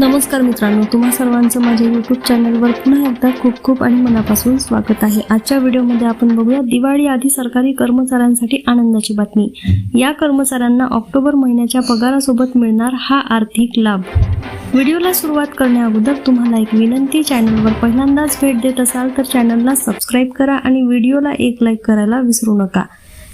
नमस्कार मित्रांनो तुम्हा सर्वांचं माझ्या यूट्यूब चॅनलवर पुन्हा एकदा खूप खूप आणि मनापासून स्वागत आहे. आजच्या व्हिडिओमध्ये आपण बघूया दिवाळी आधी सरकारी कर्मचाऱ्यांसाठी आनंदाची बातमी. या कर्मचाऱ्यांना ऑक्टोबर महिन्याच्या पगारासोबत मिळणार हा आर्थिक लाभ. व्हिडिओला सुरुवात करण्याअगोदर तुम्हाला एक विनंती चॅनलवर पहिल्यांदाच भेट देत असाल तर चॅनलला सबस्क्राईब करा आणि व्हिडिओला एक लाईक करायला विसरू नका.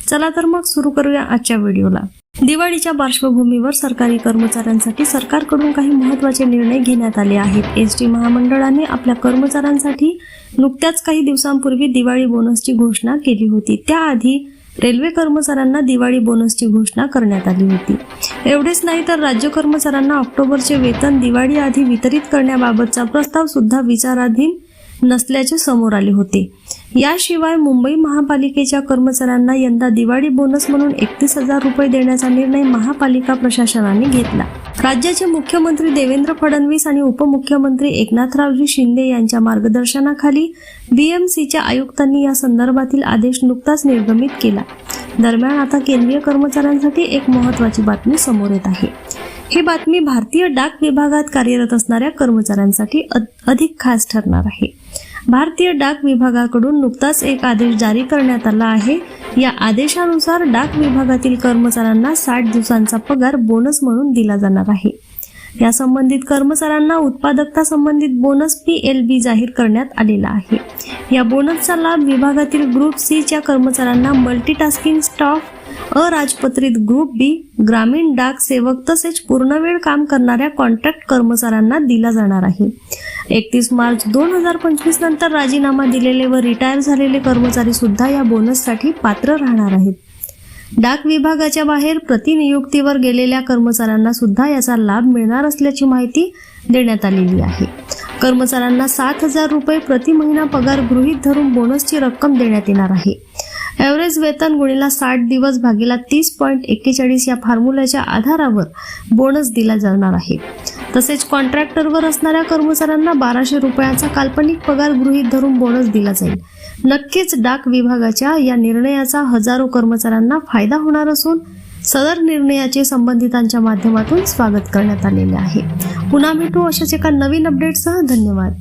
चला तर मग सुरू करूया आजच्या व्हिडिओला. दिवाळीच्या पार्श्वभूमीवर सरकारी कर्मचाऱ्यांसाठी सरकारकडून काही महत्त्वाचे निर्णय घेण्यात आले आहेत. एस टी महामंडळाने आपल्या कर्मचाऱ्यांसाठी नुकत्याच काही दिवसांपूर्वी दिवाळी बोनसची घोषणा केली होती. त्याआधी रेल्वे कर्मचाऱ्यांना दिवाळी बोनसची घोषणा करण्यात आली होती. एवढेच नाही तर राज्य कर्मचाऱ्यांना ऑक्टोबरचे वेतन दिवाळी आधी वितरित करण्याबाबतचा प्रस्ताव सुद्धा विचाराधीन नसल्याचे समोर आले होते. याशिवाय मुंबई महापालिकेच्या कर्मचाऱ्यांना यंदा दिवाळी बोनस म्हणून एकतीस हजार रुपये देण्याचा निर्णय महापालिका प्रशासनाने घेतला. राज्याचे मुख्यमंत्री देवेंद्र फडणवीस आणि उपमुख्यमंत्री एकनाथरावजी शिंदे यांच्या मार्गदर्शनाखाली बीएमसीच्या आयुक्तांनी या संदर्भातील आदेश नुकताच निर्गमित केला. दरम्यान आता केंद्रीय कर्मचाऱ्यांसाठी एक महत्वाची बातमी समोर येत आहे. ही बातमी भारतीय डाक विभागात कार्यरत असणाऱ्या कर्मचाऱ्यांसाठी अ- अधिक खास ठरणार आहे. भारतीय डाक विभागाकडून नुकताच एक आदेश जारी करण्यात आला आहे. या आदेशानुसार डाक विभागातील कर्मचाऱ्यांना साठ दिवसांचा पगार बोनस म्हणून दिला जाणार आहे. या संबंधित कर्मचाऱ्यांना उत्पादकता संबंधित बोनस पी एल बी जाहीर करण्यात आलेला आहे. या बोनसचा लाभ विभागातील ग्रुप सीच्या कर्मचाऱ्यांना मल्टीटास्किंग स्टाफ अराजपत्रित ग्रुप बी ग्रामीण डाक सेवक तसेच पूर्णवेळ काम करणाऱ्या कॉन्ट्रॅक्ट कर्मचाऱ्यांना दिला जाणार आहे. एकतीस मार्च दोन हजार पंचवीस नंतर राजीनामा दिलेले व रिटायर झालेले कर्मचारी सुद्धा या बोनससाठी पात्र राहणार आहेत. डाक विभागाच्या बाहेर प्रतिनियुक्तीवर गेलेल्या कर्मचाऱ्यांना सुद्धा याचा लाभ मिळणार असल्याची माहिती देण्यात आलेली आहे. कर्मचाऱ्यांना सात हजार रुपये प्रति महिना पगार गृहीत धरून बोनसची रक्कम देण्यात येणार आहे. ॲव्हरेज वेतन गुणीला साठ दिवस भागीला तीस पॉईंट एक्केचाळीस या फॉर्म्युल्याच्या आधारावर बोनस दिला जाणार आहे. तसेच कॉन्ट्रॅक्टरवर असणाऱ्या कर्मचाऱ्यांना बाराशे रुपयाचा काल्पनिक पगार गृहीत धरून बोनस दिला जाईल. नक्कीच डाक विभागाच्या या निर्णयाचा हजारो कर्मचाऱ्यांना फायदा होणार असून सदर निर्णयाचे संबंधितांच्या माध्यमातून स्वागत करण्यात आलेले आहे. पुन्हा भेटू अशाच एका नवीन अपडेटसह धन्यवाद.